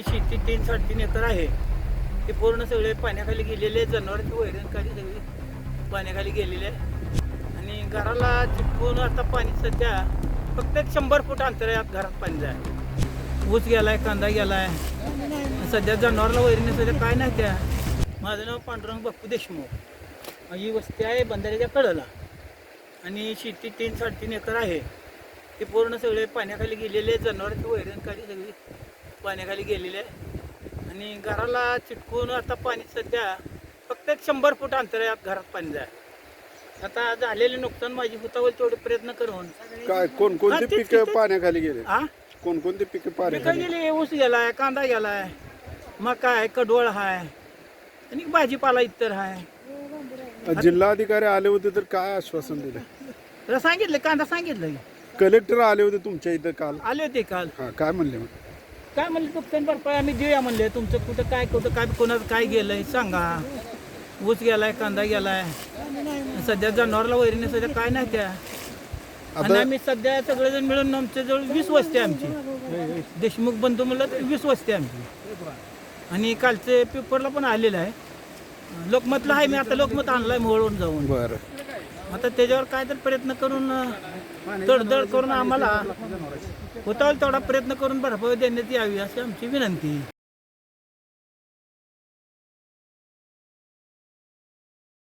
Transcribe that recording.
शेती तीन साडेतीन एकर आहे. ते पूर्ण सगळे पाण्याखाली गेलेले जनावरांची वैरणकारी सगळी पाण्याखाली गेलेले आहे. आणि घराला चिपकून आता पाणी सध्या फक्त एक शंभर फूट अंतर आहे घरात पाणी जाय. ऊस गेलाय कांदा गेलाय. सध्या जनावरला वैरणी सध्या काय नाही त्या. माझं नाव पांडुरंग बाप्पू देशमुख. ही वस्ती आहे बंधाऱ्याच्या कडेला. आणि शेती तीन साडेतीन एकर आहे. ते पूर्ण सगळे पाण्याखाली गेलेले जनावरांची वैरणकारी सगळी पाण्याखाली गेलेले आणि घराला चिटकून आता पाणी सध्या फक्त एक शंभर फूट अंतर आहे घरात पाणी जाय. आता झालेले नुकसान माझी होतावल तेवढे प्रयत्न करून काय हा, कोणकोणती तेच- पिकं तेच- पाण्याखाली गेले? हा कोणकोणती पिकं पिकं पाण्याखाली? गेली ऊस गेलाय कांदा गेलाय मका आहे कडवळ आहे आणि भाजीपाला इतर आहे जिल्हाधिकारी आले होते तर काय आश्वासन दिलं? तर सांगितलं कांदा सांगितलं. कलेक्टर आले होते तुमच्या इथं काल? आले होते काल. हा काय म्हणले मग? काय म्हणले नुकसान भरपाई आम्ही देऊया म्हणले. तुमचं कुठं काय कुठं काय कोणाचं काय गेलंय सांगा. ऊस गेलाय कांदा गेलाय. सध्या जनावरला वैरीने सध्या काय नाही त्या. आणि आम्ही सध्या सगळेजण मिळून आमच्या जवळ वीस वस्ती आमची. देशमुख बंधू म्हणलं तर वीस वस्ती आमची. आणि कालचे पेपरला पण आलेलं आहे. लोकमतला आहे मी आता लोकमत आणलाय मोहळून जाऊन. बरं. आता त्याच्यावर काय तर प्रयत्न करून तडतड करून आम्हाला होता तेवढा प्रयत्न करून भरपाई देण्यात यावी अशी आमची विनंती